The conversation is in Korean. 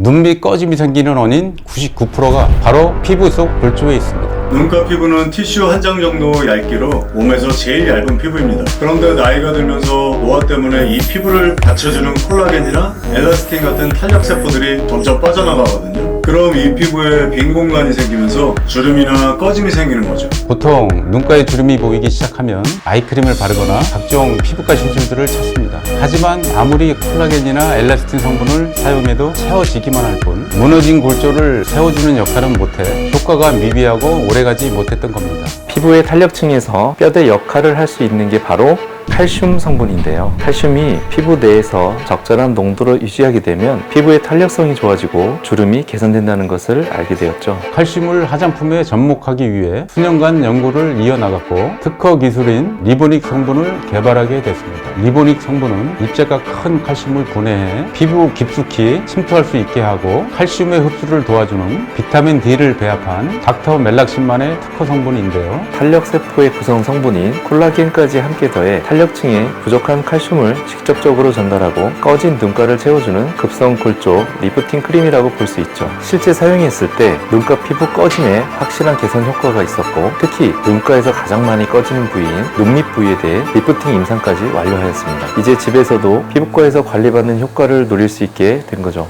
눈밑 꺼짐이 생기는 원인 99%가 바로 피부 속 골조에 있습니다. 눈가 피부는 티슈 한 장 정도 얇기로 몸에서 제일 얇은 피부입니다. 그런데 나이가 들면서 노화 때문에 이 피부를 받쳐주는 콜라겐이나 엘라스틴 같은 탄력 세포들이 점점 빠져나가거든요. 그럼 이 피부에 빈 공간이 생기면서 주름이나 꺼짐이 생기는 거죠. 보통 눈가에 주름이 보이기 시작하면 아이크림을 바르거나 각종 피부과 시술들을 찾습니다. 하지만 아무리 콜라겐이나 엘라스틴 성분을 사용해도 채워지기만 할 뿐 무너진 골조를 세워주는 역할은 못해 효과가 미비하고 오래가지 못했던 겁니다. 피부의 탄력층에서 뼈대 역할을 할 수 있는 게 바로 칼슘 성분인데요. 칼슘이 피부 내에서 적절한 농도를 유지하게 되면 피부의 탄력성이 좋아지고 주름이 개선된다는 것을 알게 되었죠. 칼슘을 화장품에 접목하기 위해 수년간 연구를 이어나갔고 특허 기술인 리보닉 성분을 개발하게 됐습니다. 리보닉 성분은 입자가 큰 칼슘을 분해해 피부 깊숙이 침투할 수 있게 하고 칼슘의 흡수를 도와주는 비타민 D를 배합한 닥터 멜락신만의 특허 성분인데요. 탄력 세포의 구성 성분인 콜라겐까지 함께 더해 탄 력층에 부족한 칼슘을 직접적으로 전달하고 꺼진 눈가를 채워주는 급성 골조 리프팅 크림이라고 볼 수 있죠. 실제 사용했을 때 눈가 피부 꺼짐에 확실한 개선 효과가 있었고 특히 눈가에서 가장 많이 꺼지는 부위인 눈밑 부위에 대해 리프팅 임상까지 완료하였습니다. 이제 집에서도 피부과에서 관리받는 효과를 누릴 수 있게 된 거죠.